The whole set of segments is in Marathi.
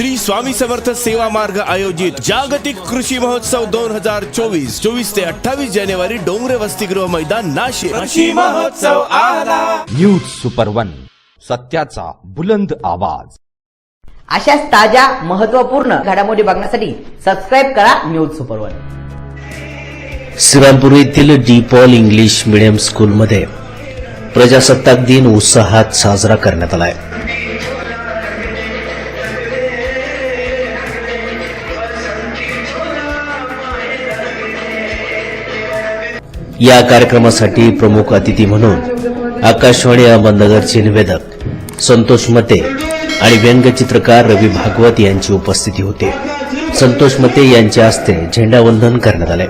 श्री स्वामी समर्थ सेवा मार्ग आयोजित जागतिक कृषी महोत्सव दोन हजार चोवीस चोवीस ते अठ्ठावीस जानेवारी डोंगरे वसतिगृह मैदान नाशिक. कृषी महोत्सव आला. न्यूज सुपर वन सत्याचा बुलंद आवाज. अशाच ताज्या महत्त्वपूर्ण घडामोडी बघण्यासाठी सबस्क्राईब करा न्यूज सुपर वन. श्रीरामपूर येथील डी पॉल इंग्लिश मिडियम स्कूलमध्ये प्रजासत्ताक दिन उत्साहात साजरा करण्यात आलाय. या कार्यक्रमासाठी प्रमुख अतिथी म्हणून आकाशवाणी अहमदनगरचे निवेदक संतोष मते आणि व्यंगचित्रकार रवी भागवत यांची उपस्थिती होती. संतोष मते यांच्या हस्ते झेंडावंदन करण्यात आले.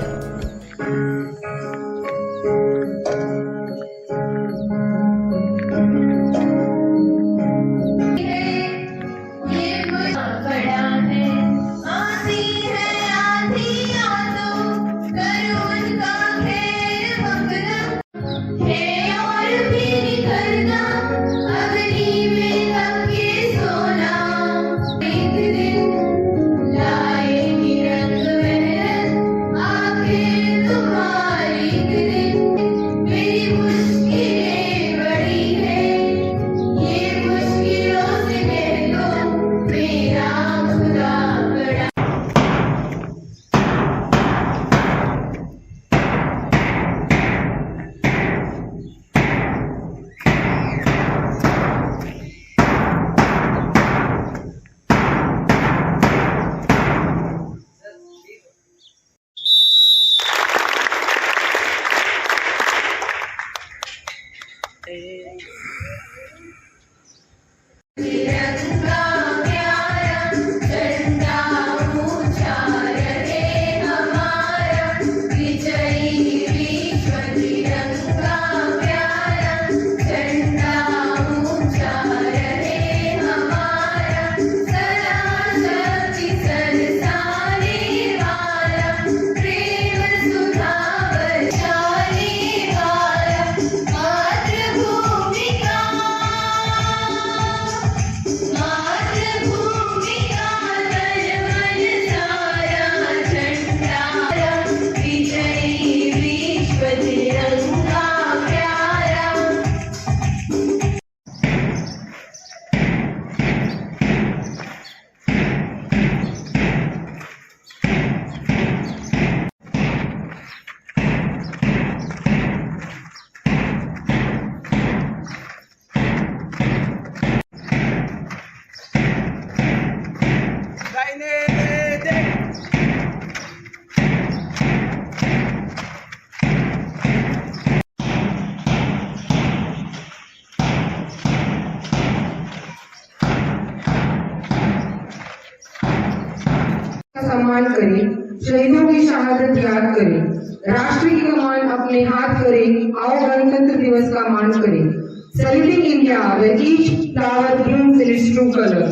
याद करें राष्ट्र की कमान अपने हाथ करें आओ गणतंत्र दिवस का मान करें Celebrating India, where each flower blooms in its true color,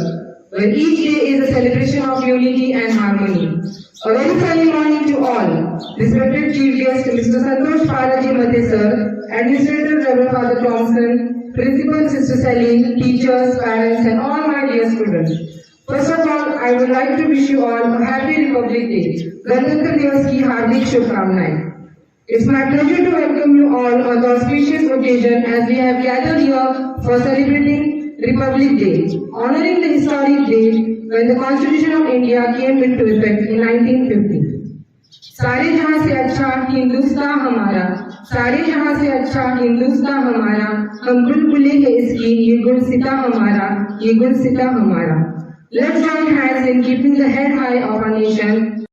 where each day is a celebration of unity and harmony. A very sunny morning to all. Respected Chief Guest Mr. Santosh Palaji Mate Sir, Administrator Reverend Father Thompson, Principal Sister Celine, teachers, parents and all my dear students. First of all, I would like to wish you all a happy Republic Day. गणतंत्र दिवस की हार्दिक शुभकामनाएँ. It's my pleasure to welcome you all on the auspicious occasion as we have gathered here for celebrating Republic Day, honoring the historic day when the Constitution of India came into effect in 1950. सारे जहाँ से अच्छा हिंदुस्तान हमारा सारे जहाँ से अच्छा हिंदुस्तान हमारा हम बुलबुले हैं इसकी ये गुलसिता हमारा ये गुलसिता हमारा Let's join hands in keeping the head high of our nation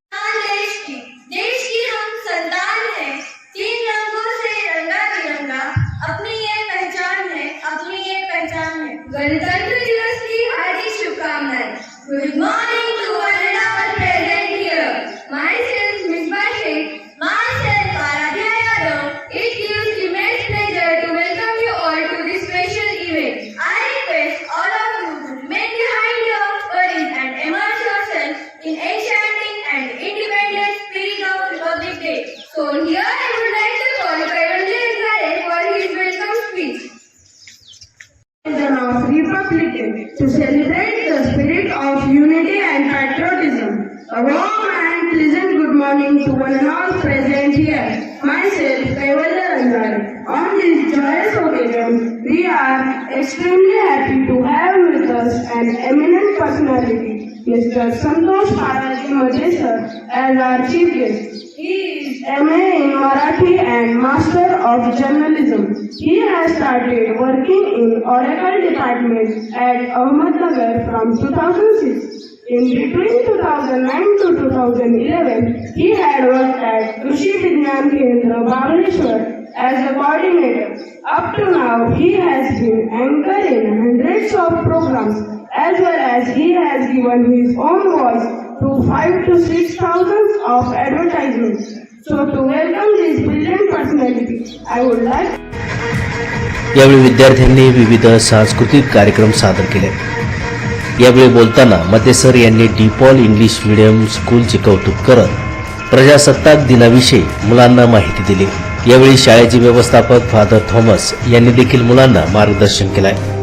all present here, myself, Kaivalya Ranjan. On this joyous occasion, we are extremely happy to have with us an eminent personality, Mr. Santosh Parvati Majesar, as our chief guest. He is MA in Marathi and Master of Journalism. He has started working in Oracle Department at Ahmednagar from 2006. In between 2009 to 2011, he had worked at Krishi Vignan Kendra Bhabaneshwar as a coordinator. Up to now, he has been anchoring hundreds of programs as well as he has given his own voice to five to six thousands of advertisements. So to welcome this brilliant personality, I would like यावेळी विद्यार्थ्यांनी विविध सांस्कृतिक कार्यक्रम सादर केले यावेळी बोलताना मतेसर यांनी डीपॉल इंग्लिश मीडियम स्कूलचे कौतुक करत प्रजासत्ताक दिनाविषयी मुलांना माहिती दिली. यावेळी शाळेचे व्यवस्थापक फादर थॉमस यांनी देखील मुलांना मार्गदर्शन केलं आहे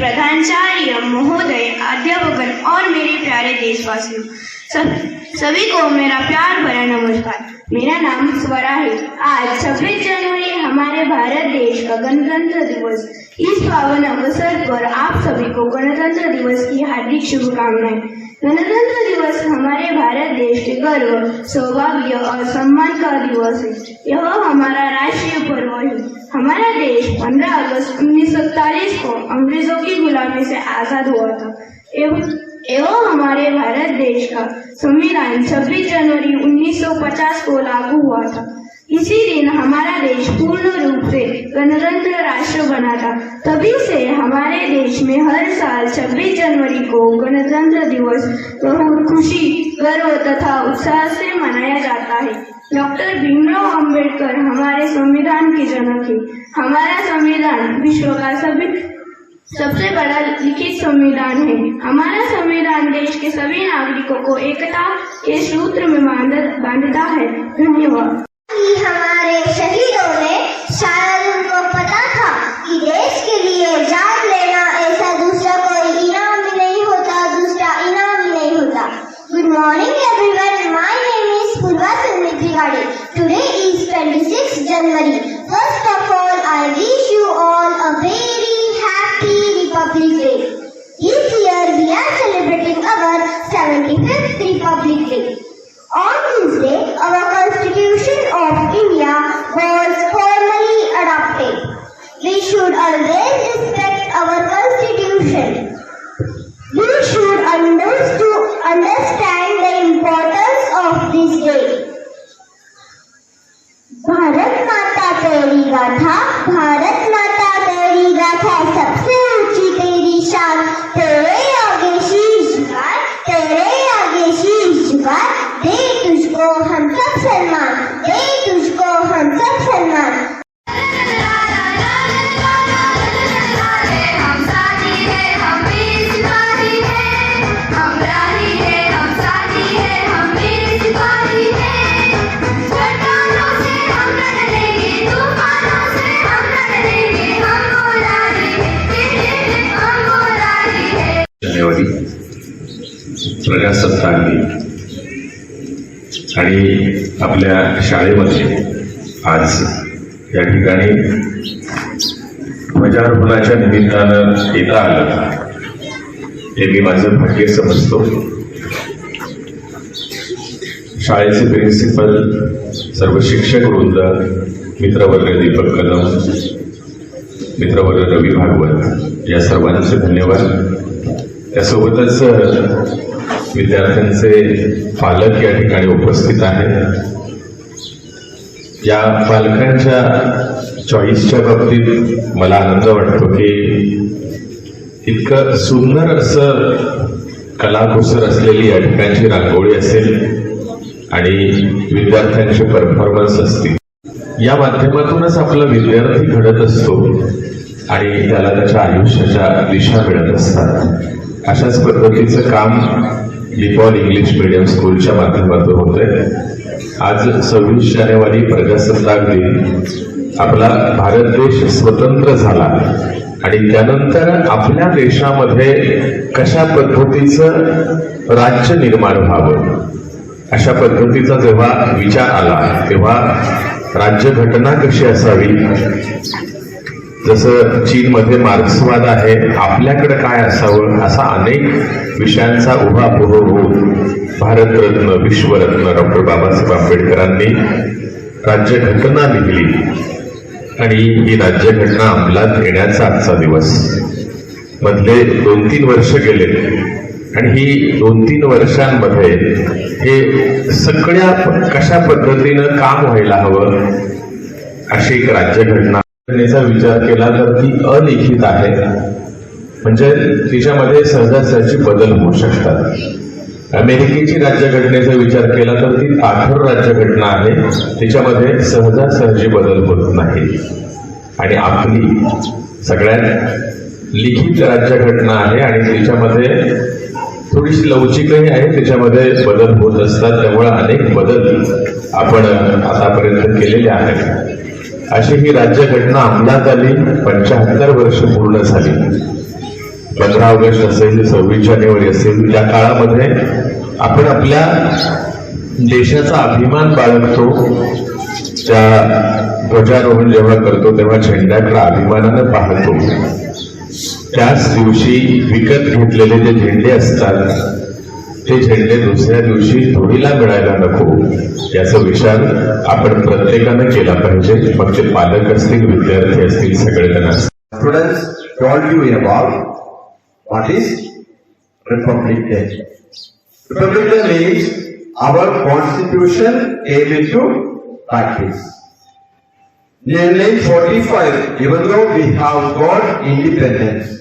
प्रधानाचार्य महोदय अध्यापकन और मेरे प्यारे देशवासियों, सब, सभी को मेरा प्यार भरा नमस्कार। मेरा नाम स्वरा है। आज 26 जनवरी हमारे भारत देश का गणतंत्र दिवस। इस पावन अवसर पर आप सभी को गणतंत्र दिवस की हार्दिक शुभकामनाएँ। गणतंत्र दिवस हमारे भारत देश के गर्व, सौभाग्य और सम्मान का दिवस है। यह हमारा राष्ट्रीय पर्व है। हमारा देश 15 अगस्त 1947 को अंग्रेज़ों गुलामी से आज़ाद हुआ था। एवं हमारे भारत देश का संविधान 26 जनवरी 1950 को लागू हुआ था। इसी दिन हमारा देश पूर्ण रूप से गणतंत्र राष्ट्र बना था। तभी से हमारे देश में हर साल 26 जनवरी को गणतंत्र दिवस बहुत खुशी, गर्व तथा उत्साह से मनाया जाता है। डॉक्टर भीमराव अंबेडकर हमारे संविधान के जनक है हमारा संविधान विश्व का सभी सबसे बड़ा लिखित संविधान है। हमारा संविधान देश के सभी नागरिकों को एकता के सूत्र में बांध- बांधता है। धन्यवाद। हमारे शहीदों ने शायद उनको पता था कि देश के लिए जान लेना ऐसा दूसरा कोई इनाम भी नहीं होता, दूसरा इनाम भी नहीं होता। Good morning everyone my name is Purva Sumitri Gade today is 26 January first of all I wish you all a very प्रजासत्ताक आणि आपल्या शाळेमध्ये आज या ठिकाणी ध्वजारोहणाच्या निमित्तानं येता आलं. हे मी माझं भाग्य समजतो. शाळेचे प्रिन्सिपल सर्व शिक्षक वृंद मित्रवर्ग दीपक कदम मित्रवर्ग रवी भागवत या सर्वांचे धन्यवाद. त्यासोबतच विद्यार्थ्यांचे पालक या ठिकाणी उपस्थित आहेत. या पालकांच्या चॉईसच्या बाबतीत मला आनंद वाटतो की इतकं सुंदर असं कलाकुसर असलेली या ठिकाणची रांगोळी असेल आणि विद्यार्थ्यांचे परफॉर्मन्स असतील. या माध्यमातूनच आपला विद्यार्थी घडत असतो आणि त्याला त्याच्या आयुष्याच्या दिशा मिळत असतात. अशाच पद्धतीचं काम डिपॉल इंग्लिश मीडियम स्कूलच्या माध्यमातून होतंय. आज सव्वीस जानेवारी प्रजासत्ताक दिन. आपला भारत देश स्वतंत्र झाला. आणि त्यानंतर आपल्या देशामध्ये कशा पद्धतीचं राज्य निर्माण व्हावं? अशा पद्धतीचा जेव्हा विचार आला तेव्हा राज्यघटना कशी असावी? जसं चीनमध्ये मार्क्सवाद आहे आपल्याकडे काय असावं असा अनेक विषयांचा उहापोह होऊन भारतरत्न विश्वरत्न डॉक्टर बाबासाहेब आंबेडकरांनी राज्यघटना लिहिली. आणि ही राज्यघटना अंमलात येण्याचा आजचा दिवस. मधले दोन तीन वर्ष गेले आणि ही दोन तीन वर्षांमध्ये हे सगळ्या कशा पद्धतीनं काम व्हायला हवं अशी एक राज्यघटना घटनेचा विचार केला तर ती अलिखित आहे. म्हणजे तिच्यामध्ये सहजासहजी बदल होऊ शकतात. अमेरिकेची राज्यघटनेचा विचार केला तर ती पाठर राज्यघटना आहे. तिच्यामध्ये सहजासहजी बदल होत नाही. आणि आपली सगळ्यात लिखित राज्यघटना आहे आणि तिच्यामध्ये थोडीशी लवचिकही आहे. त्याच्यामध्ये बदल होत असतात. त्यामुळे अनेक बदल आपण आतापर्यंत केलेले आहेत. अशी ही राज्यघटना अंमलात आली पंच्याहत्तर वर्ष पूर्ण झाली. पंधरा ऑगस्ट असेल सव्वीस जानेवारी असेल त्या काळामध्ये आपण आपल्या देशाचा अभिमान बाळगतो. त्या ध्वजारोहण जेव्हा करतो तेव्हा झेंड्याकडे अभिमानानं पाहतो. त्याच दिवशी विकत घेतलेले जे झेंडे असतात ते झेंडे दुसऱ्या दिवशी धुळीला मिळायला नको. याचं विचार आपण प्रत्येकानं केला पाहिजे. मग ते पालक असतील विद्यार्थी असतील सगळे जण असतील republic day republic day means our constitution M is to patties forty five even go we have got independence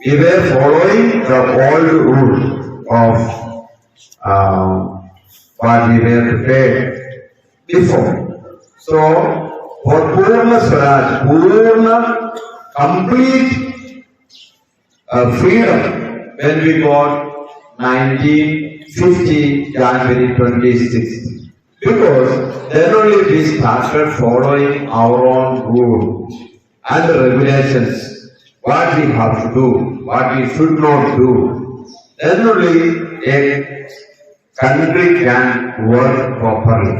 we were following the old rule of um, what we were prepared before. So, for Purna Swaraj, Purna, complete uh, freedom when we got 1950 January 26th. Because then only we started following our own rule and the regulations, what we have to do, what we should not do. Then only a country can work properly.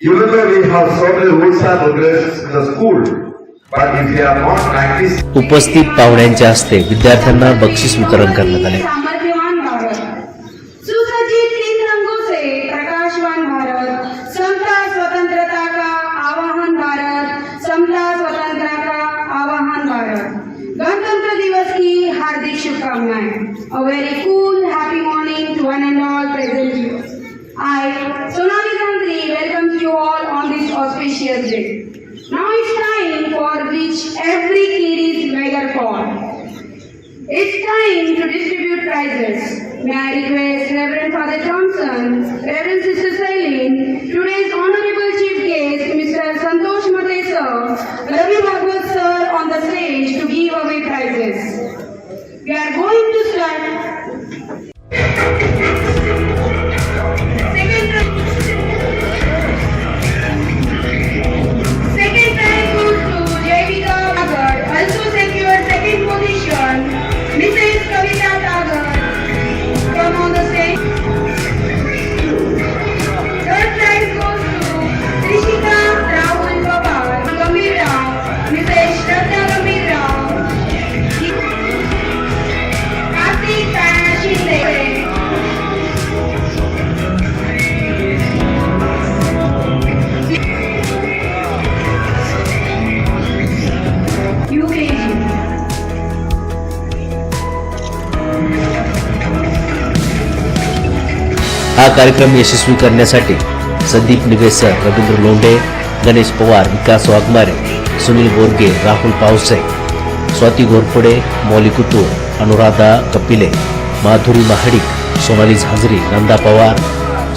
Even though we have so many rules and regulations in the school, but if we are not practicing उपस्थित पाहुण्यांच्या हस्ते विद्यार्थ्यांना बक्षीस वितरण करण्यात आले Reverend Father Johnson, Reverend Sister Celine, today's Honorable Chief Guest, Mr. Santosh Matesa, हा कार्यक्रम यशस्वी करण्यासाठी संदीप निवेसर रवींद्र लोंढे गणेश पवार विकास वाघमारे सुनील बोरगे राहुल पावसे स्वाती घोरपडे मौली कुतूर अनुराधा कपिले माधुरी महाडिक सोनाली झांजरी नंदा पवार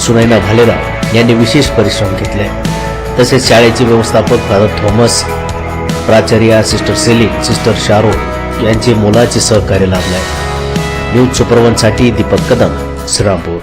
सुनैना भालेराव यांनी विशेष परिश्रम घेतले. तसेच शाळेचे व्यवस्थापक फादर थॉमस प्राचार्या सिस्टर सेलिन सिस्टर शारो यांचे मोलाचे सहकार्य लाभले. न्यूज सुपरवनसाठी दीपक कदम श्रीरामपूर.